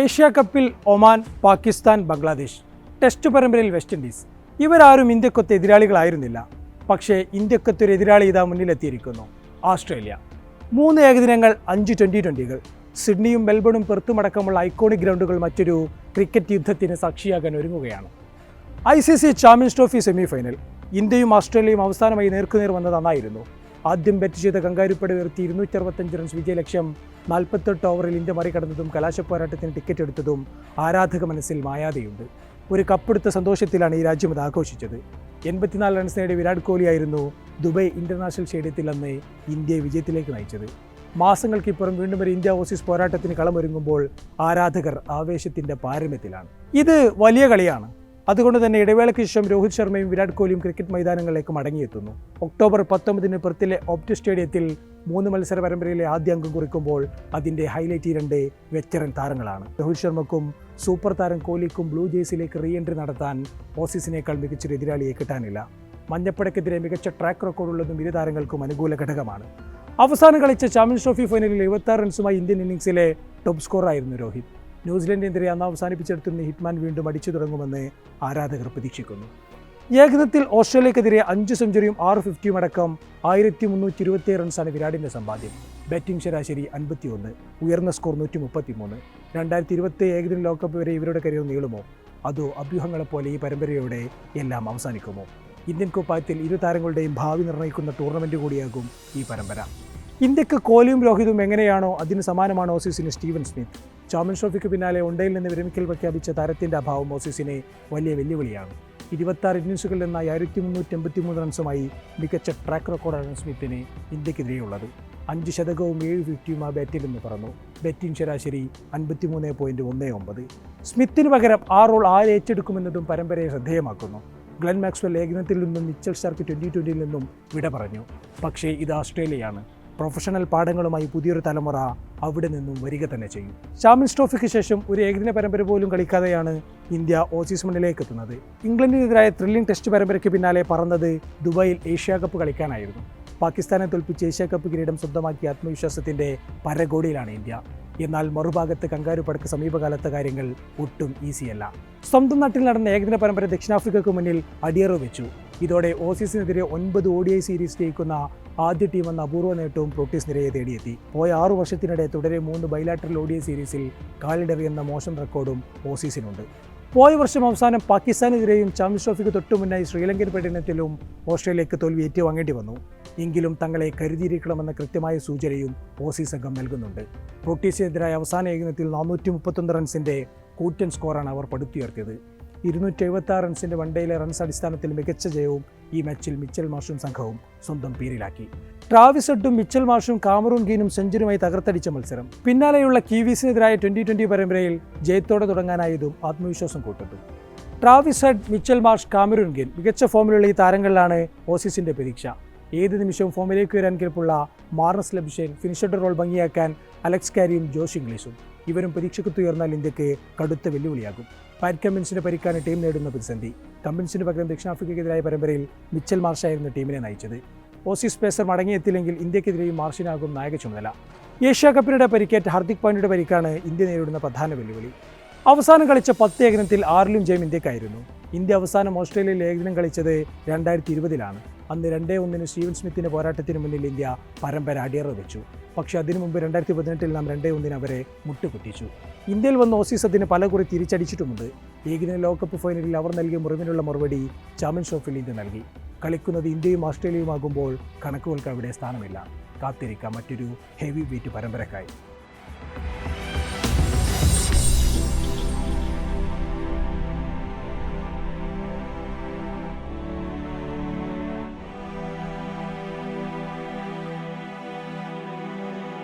Asia കപ്പിൽ Oman Pakistan Bangladesh. Test പരമ്പരയിൽ West Indies. ഇവരാരും ഇന്ത്യക്കൊത്ത് എതിരാളികളായിരുന്നില്ല. പക്ഷേ ഇന്ത്യക്കൊത്തൊരു എതിരാളി ഇതാ മുന്നിലെത്തിയിരിക്കുന്നു. ഓസ്ട്രേലിയ മൂന്ന് ഏകദിനങ്ങൾ അഞ്ച് ട്വന്റി ട്വന്റികൾ സിഡ്നിയും മെൽബണും പെർത്തുമടക്കമുള്ള ഐക്കോണിക് ഗ്രൗണ്ടുകൾ മറ്റൊരു ക്രിക്കറ്റ് യുദ്ധത്തിന് സാക്ഷിയാകാൻ ഒരുങ്ങുകയാണ്. I C C Champions Trophy semifinal. ഇന്ത്യയും ഓസ്ട്രേലിയയും അവസാനമായി നേർക്കുനേർ വന്നത് നന്നായിരുന്നു ആദ്യം ബാറ്റ് ചെയ്ത കങ്കാരുപ്പട ഉയർത്തി ഇരുന്നൂറ്റി അറുപത്തഞ്ച് റൺസ് വിജയലക്ഷ്യം. നാൽപ്പത്തെട്ട് ഓവറിൽ ഇന്ത്യ മറികടന്നതും കലാശപ്പോരാട്ടത്തിന് ടിക്കറ്റ് എടുത്തതും ആരാധക മനസ്സിൽ മായാതെയുണ്ട്. ഒരു കപ്പെടുത്ത സന്തോഷത്തിലാണ് ഈ രാജ്യം അത് ആഘോഷിച്ചത്. എൺപത്തിനാല് റൺസ് നേടിയ വിരാട് കോഹ്ലിയായിരുന്നു ദുബൈ ഇന്റർനാഷണൽ സ്റ്റേഡിയത്തിൽ അന്ന് ഇന്ത്യയെ വിജയത്തിലേക്ക് നയിച്ചത്. മാസങ്ങൾക്കിപ്പുറം വീണ്ടും ഒരു ഇന്ത്യ ഓസീസ് പോരാട്ടത്തിന് കളമൊരുങ്ങുമ്പോൾ ആരാധകർ ആവേശത്തിന്റെ പാരമ്യത്തിലാണ്. ഇത് വലിയ കളിയാണ്. അതുകൊണ്ട് തന്നെ ഇടവേളയ്ക്ക് ശേഷം രോഹിത് ശർമ്മയും വിരാട് കോഹ്ലിയും ക്രിക്കറ്റ് മൈതാനങ്ങളിലേക്ക് മടങ്ങിയെത്തുന്നു. ഒക്ടോബർ പത്തൊമ്പതിന് പെർത്തിലെ ഓപ്റ്റ് സ്റ്റേഡിയത്തിൽ മൂന്ന് മത്സര പരമ്പരയിലെ ആദ്യ അംഗം കുറിക്കുമ്പോൾ അതിന്റെ ഹൈലൈറ്റ് രണ്ട് വെറ്ററൻ താരങ്ങളാണ്. രോഹിത് ശർമ്മക്കും സൂപ്പർ താരം കോഹ്ലിക്കും ബ്ലൂ ജേഴ്സിലേക്ക് റീ എൻട്രി നടത്താൻ ഓസീസിനേക്കാൾ മികച്ചൊരു എതിരാളിയെ കിട്ടാനില്ല. മഞ്ഞപ്പടക്കെതിരെ മികച്ച ട്രാക്ക് റെക്കോർഡുള്ളതും ഇരു താരങ്ങൾക്കും അനുകൂല ഘടകമാണ്. അവസാനം കളിച്ച ചാമ്പ്യൻസ് ട്രോഫി ഫൈനലിൽ എഴുപത്താറ് റൺസുമായി ഇന്ത്യൻ ഇന്നിംഗ്സിലെ ടോപ്പ് സ്കോറായിരുന്നു രോഹിത്. ന്യൂസിലൻഡിനെതിരെ അന്ന് അവസാനിപ്പിച്ചെടുത്തുന്ന ഹിറ്റ്മാൻ വീണ്ടും അടിച്ചു തുടങ്ങുമെന്ന് ആരാധകർ പ്രതീക്ഷിക്കുന്നു. ഏകദിനത്തിൽ ഓസ്ട്രേലിയക്കെതിരെ അഞ്ച് സെഞ്ചുറിയും ആറ് ഫിഫ്റ്റിയും അടക്കം ആയിരത്തി മുന്നൂറ്റി ഇരുപത്തി റൺസാണ് വിരാടിന്റെ സമ്പാദ്യം. ബാറ്റിംഗ് ശരാശരി അൻപത്തി ഒന്ന് ഉയർന്ന സ്കോർ നൂറ്റി മുപ്പത്തി മൂന്ന് രണ്ടായിരത്തി ഇരുപത്തി ഏകദിന ലോകകപ്പ് വരെ ഇവരുടെ കരിയർ നീളുമോ? അതോ അഭ്യൂഹങ്ങളെപ്പോലെ ഈ പരമ്പരയോടെ എല്ലാം അവസാനിക്കുമോ? ഇന്ത്യൻ കുപ്പായത്തിൽ ഇരു താരങ്ങളുടെയും ഭാവി നിർണയിക്കുന്ന ടൂർണമെന്റ് കൂടിയാകും ഈ പരമ്പര. ഇന്ത്യയ്ക്ക് കോഹ്ലിയും രോഹിതും എങ്ങനെയാണോ അതിന് സമാനമാണ് ഓസീസിന് സ്റ്റീവൻ സ്മിത്ത്? ചാമ്പ്യൻസ് ട്രോഫിക്ക് പിന്നാലെ ഒണ്ടയിൽ നിന്ന് വിരമിക്കൽ പ്രഖ്യാപിച്ച താരത്തിന്റെ അഭാവം ഓസീസിനെ വലിയ വെല്ലുവിളിയാണ്. ഇരുപത്താറ് ഇന്നിങ്സുകളിൽ നിന്നായി ആയിരത്തി മുന്നൂറ്റി എൺപത്തി മൂന്ന് റൺസുമായി മികച്ച ട്രാക്ക് റെക്കോർഡാണ് സ്മിത്തിന് ഇന്ത്യക്കെതിരെയുള്ളത്. അഞ്ച് ശതകവും ഏഴ് ഫിഫ്റ്റിയും ആ ബാറ്റിൽ നിന്ന് പറന്നു. ബാറ്റിംഗ് ശരാശരി അൻപത്തിമൂന്ന് പോയിന്റ് ഒന്ന് ഒമ്പത്. സ്മിത്തിന് പകരം ആ റോൾ ആര് ഏറ്റെടുക്കുമെന്നതും പരമ്പരയെ ശ്രദ്ധേയമാക്കുന്നു. ഗ്ലെൻ മാക്സ്വെൽ ലേഖനത്തിൽ നിന്നും മിച്ചൽ സ്റ്റാർക്ക് ട്വന്റി ട്വന്റിയിൽ നിന്നും വിട പറഞ്ഞു. പക്ഷേ ഇത് ഓസ്ട്രേലിയയാണ് പ്രൊഫഷണൽ പാഠങ്ങളുമായി പുതിയൊരു തലമുറ അവിടെ നിന്നും വരിക തന്നെ ചെയ്യും. ചാമ്പ്യൻസ് ട്രോഫിക്ക് ശേഷം ഒരു ഏകദിന പരമ്പര പോലും കളിക്കാതെയാണ് ഇന്ത്യ ഓസീസ് മണ്ണിലേക്ക് എത്തുന്നത്. ഇംഗ്ലണ്ടിനെതിരായ ത്രില്ലിംഗ് ടെസ്റ്റ് പരമ്പരയ്ക്ക് പിന്നാലെ പറന്നത് ദുബായിൽ ഏഷ്യാ കപ്പ് കളിക്കാനായിരുന്നു. പാകിസ്ഥാനെ തോൽപ്പിച്ച് ഏഷ്യാ കപ്പ് കിരീടം സ്വന്തമാക്കിയ ആത്മവിശ്വാസത്തിന്റെ പരകോടിയിലാണ് ഇന്ത്യ. എന്നാൽ മറുഭാഗത്ത് കങ്കാരുപടക്ക് സമീപകാലത്തെ കാര്യങ്ങൾ ഒട്ടും ഈസിയല്ല. സ്വന്തം നാട്ടിൽ നടന്ന ഏകദിന പരമ്പര ദക്ഷിണാഫ്രിക്കയ്ക്ക് മുന്നിൽ അടിയറവ് വെച്ചു. ഇതോടെ ഓസീസിനെതിരെ ഒൻപത് ഒ സീരീസ് ജയിക്കുന്ന ആദ്യ ടീം എന്ന അപൂർവ നേട്ടവും പ്രോട്ടീസ് നിരയെ തേടിയെത്തി. പോയ ആറു വർഷത്തിനിടെ തുടരെ മൂന്ന് ബൈലാറ്ററൽ ഒ ഡി ഐ സീരീസിൽ കാലിടറിയെന്ന മോശം റെക്കോർഡും ഓസീസിനുണ്ട്. പോയ വർഷം അവസാനം പാകിസ്ഥാനെതിരെയും ചാമ്പ്യൻസ് ട്രോഫിക്ക് തൊട്ടു മുന്നായി ശ്രീലങ്കൻ പര്യടനത്തിലും ഓസ്ട്രേലിയക്ക് തോൽവി ഏറ്റുവാങ്ങേണ്ടി വന്നു. എങ്കിലും തങ്ങളെ കരുതിയിരിക്കണമെന്ന കൃത്യമായ സൂചനയും ഓസി സംഘം നൽകുന്നുണ്ട്. പ്രോട്ടീസിനെതിരായ അവസാന ഏകദിനത്തിൽ നാനൂറ്റി മുപ്പത്തൊന്ന് റൺസിന്റെ കൂറ്റൻ സ്കോറാണ് അവർ പടുത്തുയർത്തിയത്. ഇരുന്നൂറ്റി എഴുപത്തി ആറ് റൺസിന്റെ വൺഡേയിലെ റൺസ് അടിസ്ഥാനത്തിൽ മികച്ച ജയവും ഈ മാച്ചിൽ മിച്ചൽ മാഷും സംഘവും സ്വന്തം പേരിലാക്കി. ട്രാവിസ് മിച്ചൽ മാഷും കാമറൂൺ ഗീനും സെഞ്ചുറിയുമായി തകർത്തടിച്ച മത്സരം. പിന്നാലെയുള്ള കീവീസിനെതിരായ ട്വന്റി ട്വന്റി പരമ്പരയിൽ ജയത്തോടെ തുടങ്ങാനായതും ആത്മവിശ്വാസം കൂട്ടുന്നു. Travis Head Mitchell Marsh Cameron Green മികച്ച ഫോമിലുള്ള ഈ താരങ്ങളിലാണ് ഓസീസിന്റെ പ്രതീക്ഷ. ഏത് നിമിഷവും ഫോമിലേക്ക് വരാൻ കെൽപ്പുള്ള മാർണസ് ലബിഷേൻ ഫിനിഷഡ് റോൾ ഭംഗിയാക്കാൻ അലക്സ് കാരിയും ജോഷ് ഇംഗ്ലീഷും. ഇവരും പരീക്ഷയ്ക്കുയർന്നാൽ ഇന്ത്യയ്ക്ക് കടുത്ത വെല്ലുവിളിയാകും. പാറ്റ് കമ്മിൻസിന് പരിക്കാണ് ടീം നേടുന്ന പ്രതിസന്ധി. കമ്മിൻസിന് പകരം ദക്ഷിണാഫ്രിക്കയ്ക്കെതിരായ പരമ്പരയിൽ മിച്ചൽ മാർഷായിരുന്നു ടീമിനെ നയിച്ചത്. ഓസീസ് പേസർ മടങ്ങിയെത്തില്ലെങ്കിൽ ഇന്ത്യക്കെതിരെയും മാർഷിനാകും നായക ചുമതല. ഏഷ്യ കപ്പിനിടെ പരിക്കേറ്റ ഹാർദിക് പാണ്ഡ്യയുടെ പരിക്കാണ് ഇന്ത്യ നേരിടുന്ന പ്രധാന വെല്ലുവിളി. അവസാനം കളിച്ച പത്ത് ഏകദിനത്തിൽ ആറിലും ജയം ഇന്ത്യക്കായിരുന്നു. ഇന്ത്യ അവസാനം ഓസ്ട്രേലിയയിൽ ഏകദിനം കളിച്ചത് രണ്ടായിരത്തി ഇരുപതിലാണ് അന്ന് രണ്ടേ ഒന്നിന് സ്റ്റീവൻ സ്മിത്തിന്റെ പോരാട്ടത്തിന് മുന്നിൽ ഇന്ത്യ പരമ്പര അടിയറ വെച്ചു പക്ഷേ അതിനു മുമ്പ് രണ്ടായിരത്തി പതിനെട്ടിൽ നാം രണ്ടേ ഒന്നിന് അവരെ മുട്ടുകുത്തിച്ചു. ഇന്ത്യയിൽ വന്ന ഓസീസ് അതിന് പല കുറി തിരിച്ചടിച്ചിട്ടുമുണ്ട്. ഏകദിന ലോകകപ്പ് ഫൈനലിൽ അവർ നൽകിയ മുറിവിനുള്ള മറുപടി ചാമ്പ്യൻസ് ട്രോഫിയിൽ ഇന്ത്യ നൽകി. കളിക്കുന്നത് ഇന്ത്യയും ഓസ്ട്രേലിയയുമാകുമ്പോൾ കണക്കുകൾക്ക് അവിടെ സ്ഥാനമില്ല. കാത്തിരിക്കാം മറ്റൊരു ഹെവി വെയിറ്റ് പരമ്പരക്കായി.